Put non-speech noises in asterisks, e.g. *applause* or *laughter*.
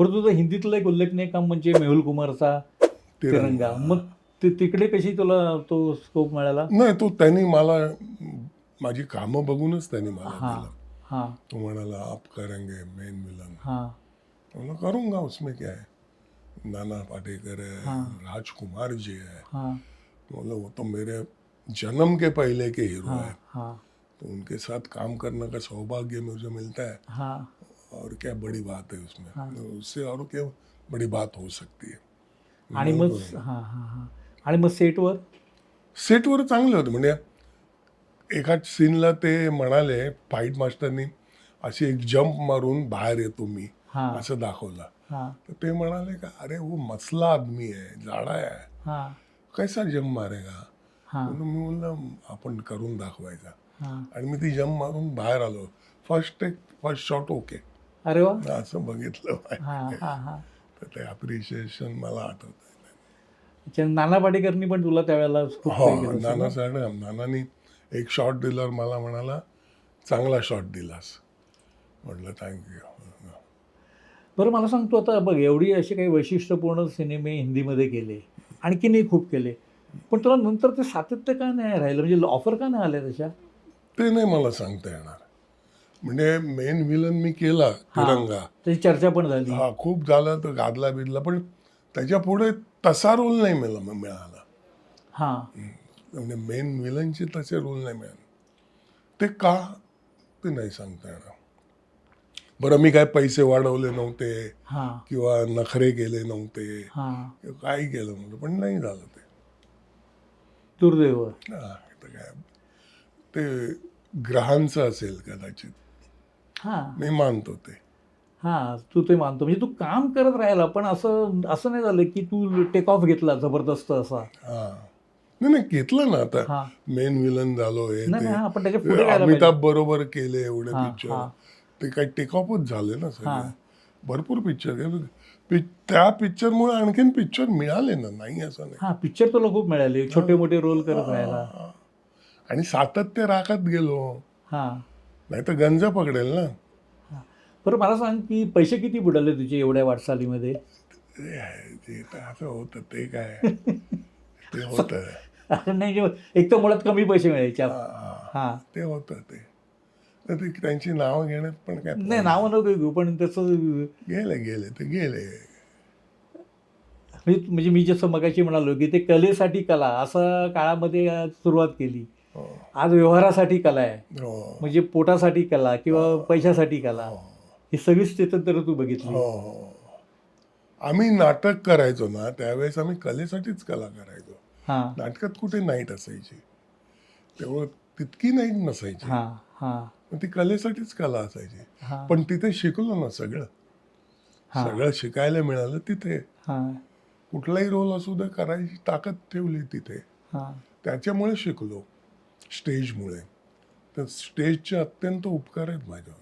परंतु तुझं हिंदीतलं एक उल्लेखनीय काम म्हणजे मेहुल कुमारचा तिरंगा. मग ते तिकडे कशी तुला तो स्कोप मिळाला? नाही तो त्यांनी मला माझी कामं बघूनच त्यांनी मला हा दिलं. हा. तो म्हणाला आप करेंगे मेन विलन हा. करूंगा उसमें क्या है? नाना पाटेकर है। राजकुमार जी है. हा. बोला वो तो मेरे जन्म के पहले के हीरो हा है. हा. तो उनके साथ काम करने का सौभाग्य मुझे मिलता है। हा. और क्या बड़ी बात है उसमें। हाँ। तो उससे और क्या बड़ी बात हो सकती है। आणि मग हा। हा हा आणि मग सेटवर सेटवर चांगले होते. म्हणजे एका सीनला ते म्हणाले फाईट मास्टरनी अशी एक जंप मारून बाहेर येतो मी असं दाखवलं. हा. तर ते म्हणाले का अरे वो मसला आदमी है जाडा है. हा. कैसा जंप मारेगा? हा. म्हणून मी म्हणलं आपण करून दाखवायचा. आणि मी ती जंप मारून बाहेर आलो. First take first shot okay अरे वा. असं बघितलं हा हा हा. तर ते अप्रिशिएशन मला आठवत अच्छा, नाना पाटेकरनी पण तुला त्यावेळेला खूप हो काही केलं असेल नाना? साहेब नानानी एक शॉट दिल्यावर मला म्हणाला चांगला शॉट दिलास म्हटलं थँक्यू बरं मला सांग तू आता बघ एवढी असे काही वैशिष्ट्यपूर्ण सिनेमे हिंदीमध्ये केले आणखीनही खूप केले पण तुला नंतर ते सातत्य का नाही राहिलं? म्हणजे ऑफर का नाही आल्या त्याच्या? ते नाही मला सांगता येणार. म्हणजे मेन विलन मी केला तिरंगा. त्याची चर्चा पण झाली. हा खूप झालं तर गादला बिदला पण त्याच्या पुढे तसा रोल नाही मिळाला मिळाला. हा. म्हणजे मेन विलनचे तसे रोल नाही मिळाले. ते का? ते नाही सांगता येणार. बरं मी काय पैसे वाढवले नव्हते हा. किंवा नखरे केले नव्हते हा. काही केलं नव्हतं पण नाही झालं ते. दुर्दैव. हा, काय? ते ग्रहांचं असेल कदाचित. हा. मी मानतो ते. हा तू ते मानतो. म्हणजे तू काम करत राहिला पण असं असं नाही झालं की तू टेक ऑफ घेतला जबरदस्त असा? हा. नाही नाही घेतलं ना आता. मेन विलन झालो हे नाही नाही, ते हा पण त्याच्या पुढे राहायला अमिताभ बरोबर केले एवढे हा, पिक्चर हा. ते काही टेकऑफच झाले ना हा. सगळे भरपूर पिक्चर त्या पिक्चरमुळे आणखीन पिक्चर मिळाले ना? नाही असं नाही. हा पिक्चर तुला खूप मिळाले. छोटे मोठे रोल करत राहायला. हा. आणि सातत्य राखत गेलो. हा. नाही तर गंज पकडेल ना. बरं मला सांग की पैसे किती बुडाले तुझे एवढ्या वाटचालीमध्ये? ते आहे, ते तर असं होतं ते काय? *laughs* ते होतं. अरे नाही जे- एक तर मुळात कमी पैसे मिळायचे. आप- हा, हा. ते होतं ते. तर ते त्यांची नावं घेण्यात पण काय नाही नावं नको घेऊ पण त्याचं गेले गेले ते गेले. म्हणजे म्हणजे मी जसं मगाशी म्हणालो की ते कलेसाठी कला असं काळामध्ये सुरुवात केली. आज व्यवहारासाठी कला आहे. हो. म्हणजे पोटासाठी कला किंवा पैशासाठी कला ही. सगळीच तर तू बघितली. हो हो. आम्ही नाटक करायचो ना त्यावेळेस आम्ही कलेसाठीच कला करायचो. हा. नाटकात कुठे नाईट असायची. तेव्हा तितकी नाईट नसायची. हा हा. ती कलेसाठीच कला असायची. हा. पण तिथे शिकलो ना सगळं. हा. सगळं शिकायला मिळालं तिथे. हा. कुठलाही रोल असू दे करायची ताकद ठेवली तिथे. हा. त्याच्यामुळे शिकलो. स्टेजमुळे तर स्टेजचे अत्यंत उपकार आहेत माझ्यावर.